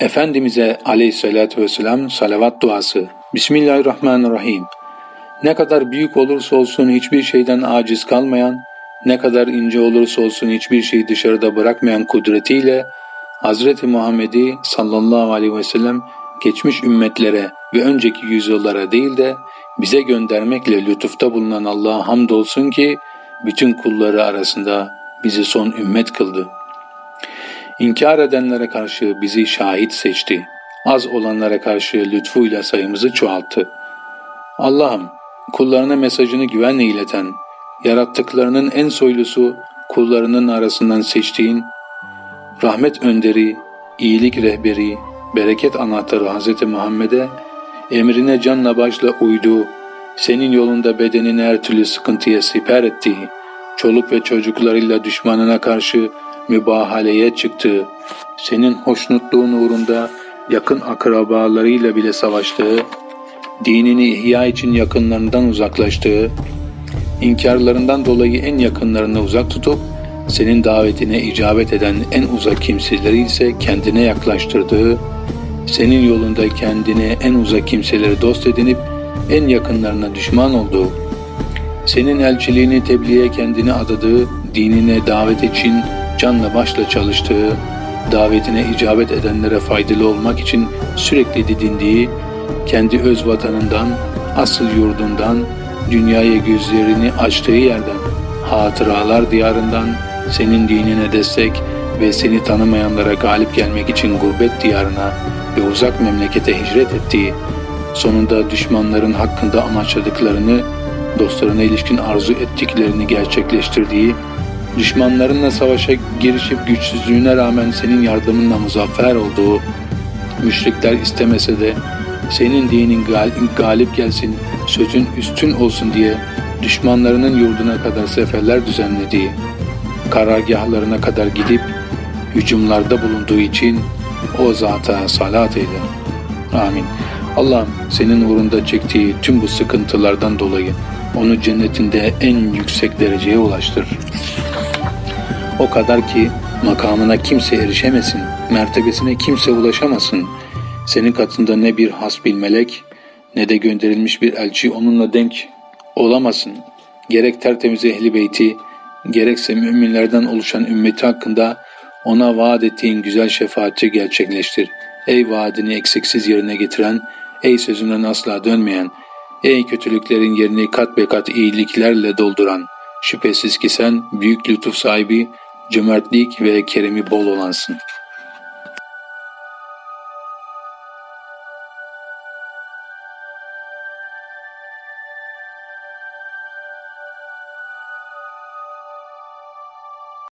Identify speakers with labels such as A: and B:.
A: Efendimiz'e aleyhissalatü vesselam salavat duası. Bismillahirrahmanirrahim. Ne kadar büyük olursa olsun hiçbir şeyden aciz kalmayan, ne kadar ince olursa olsun hiçbir şeyi dışarıda bırakmayan kudretiyle Hazreti Muhammed'i sallallahu aleyhi ve sellem geçmiş ümmetlere ve önceki yüzyıllara değil de bize göndermekle lütufta bulunan Allah'a hamdolsun ki bütün kulları arasında bizi son ümmet kıldı. İnkar edenlere karşı bizi şahit seçti. Az olanlara karşı lütfuyla sayımızı çoğalttı. Allah'ım kullarına mesajını güvenle ileten, yarattıklarının en soylusu kullarının arasından seçtiğin, rahmet önderi, iyilik rehberi, bereket anahtarı Hz. Muhammed'e, emrine canla başla uyduğu, senin yolunda bedenini her türlü sıkıntıya siper ettiği, çoluk ve çocuklarıyla düşmanına karşı mübahaleye çıktığı, senin hoşnutluğun uğrunda yakın akrabalarıyla bile savaştığı, dinini ihya için yakınlarından uzaklaştığı, inkarlarından dolayı en yakınlarını uzak tutup, senin davetine icabet eden en uzak kimseleri ise kendine yaklaştırdığı, senin yolunda kendine en uzak kimseleri dost edinip en yakınlarına düşman olduğu, senin elçiliğini tebliğe kendini adadığı, dinine davet için canla başla çalıştığı, davetine icabet edenlere faydalı olmak için sürekli didindiği, kendi öz vatanından, asıl yurdundan, dünyaya gözlerini açtığı yerden, hatıralar diyarından, senin dinine destek ve seni tanımayanlara galip gelmek için gurbet diyarına ve uzak memlekete hicret ettiği, sonunda düşmanların hakkında amaçladıklarını, dostlarına ilişkin arzu ettiklerini gerçekleştirdiği, düşmanlarınla savaşa girişip güçsüzlüğüne rağmen senin yardımınla muzaffer olduğu, müşrikler istemese de senin dinin gal- galip gelsin, sözün üstün olsun diye düşmanlarının yurduna kadar seferler düzenlediği, karargahlarına kadar gidip hücumlarda bulunduğu için o zata salat eyle. Amin. Allah'ım senin uğrunda çektiği tüm bu sıkıntılardan dolayı onu cennetinde en yüksek dereceye ulaştır. O kadar ki makamına kimse erişemesin, mertebesine kimse ulaşamasın. Senin katında ne bir hasbil melek ne de gönderilmiş bir elçi onunla denk olamasın. Gerek tertemiz ehli beyti, gerekse müminlerden oluşan ümmeti hakkında ona vaat ettiğin güzel şefaatçi gerçekleştir. Ey vaadini eksiksiz yerine getiren, ey sözünden asla dönmeyen, ey kötülüklerin yerini kat be kat iyiliklerle dolduran, şüphesiz ki sen büyük lütuf sahibi, cömertlik ve keremi bol olansın.''